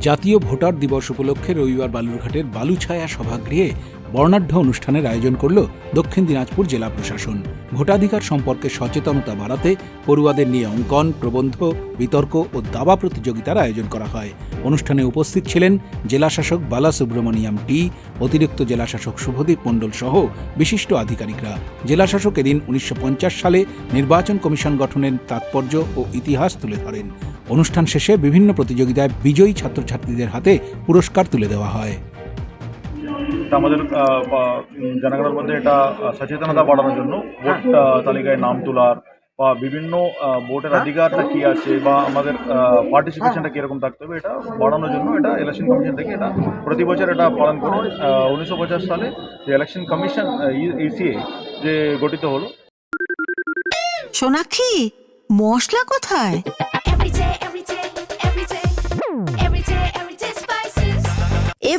জাতীয় ভোটার দিবস উপলক্ষে রবিবার বালুরঘাটের বালুছায়া সভাগৃহে বর্ণাঢ্য অনুষ্ঠানের আয়োজন করল দক্ষিণ দিনাজপুর জেলা প্রশাসন। ভোটাধিকার সম্পর্কে সচেতনতা বাড়াতে পড়ুয়াদের নিয়ে অঙ্কন, প্রবন্ধ, বিতর্ক ও দাবা প্রতিযোগিতার আয়োজন করা হয়। অনুষ্ঠানে উপস্থিত ছিলেন জেলাশাসক বালা সুব্রমণিয়াম টি, অতিরিক্ত জেলাশাসক শুভদীপ মণ্ডল সহ বিশিষ্ট আধিকারিকরা। জেলাশাসক এদিন উনিশশো পঞ্চাশ সালে নির্বাচন কমিশন গঠনের তাৎপর্য ও ইতিহাস তুলে ধরেন। অনুষ্ঠান শেষে বিভিন্ন প্রতিযোগিতায় বিজয়ী ছাত্রছাত্রীদের হাতে পুরস্কার তুলে দেওয়া হয়। এটা আমাদের জনগণের মধ্যে এটা সচেতনতা বাড়ানোর জন্য ভোট তালিকায় নাম তোলার বা বিভিন্ন ভোটের অধিকারটা কী আছে বা আমাদের পার্টিসিপেশনটা কীরকম থাকতে হবে এটা বাড়ানোর জন্য এটা ইলেকশন কমিশন থেকে এটা প্রতি বছর এটা পালন করে। উনিশশো পঞ্চাশ সালে যে ইলেকশন কমিশন ইসিএ যে গঠিত হলো। সোনাক্ষী, মশলা কোথায়?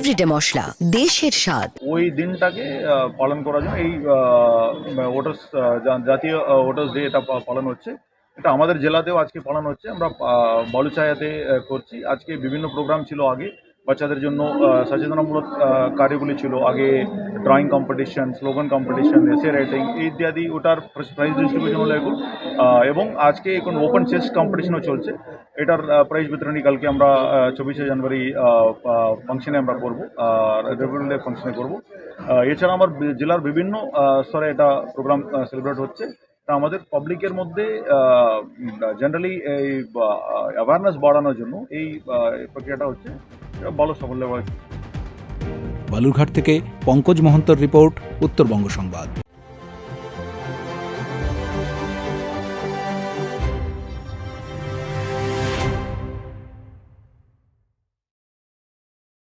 এভরিডে মশলা, দেশের স্বাদ। ওই দিনটাকে পালন করার জন্য এই ওটার্স জাতীয় ওটার্স ডে এটা পালন হচ্ছে। এটা আমাদের জেলাতেও আজকে পালন হচ্ছে। আমরা বালুচায়াতে করছি। আজকে বিভিন্ন প্রোগ্রাম ছিল আগে। বাচ্চাদের জন্য সচেতনামূলক কার্যগুলি ছিল। আগে ড্রয়িং কম্পিটিশন স্লোগান কম্পিটিশন এসে রাইটিং ইত্যাদি, ওটার প্রাইজ ডিস্ট্রিবিউশন হলো এখন। এবং আজকে এখন ওপেন চেস কম্পিটিশনও চলছে। এটার প্রাইজ বিতরণী কালকে আমরা চব্বিশে জানুয়ারি ফাংশনে আমরা করব। ডে ফাংশনে করব। এছাড়া আমার জেলার বিভিন্ন স্তরে এটা প্রোগ্রাম সেলিব্রেট হচ্ছে। তা আমাদের পাবলিকের মধ্যে জেনারেলি এই অ্যাওয়ারনেস বাড়ানোর জন্য এই প্রক্রিয়াটা হচ্ছে। ভালো সাফল্য বালুরঘাট থেকে পঙ্কজ মহন্তর রিপোর্ট উত্তরবঙ্গ সংবাদ।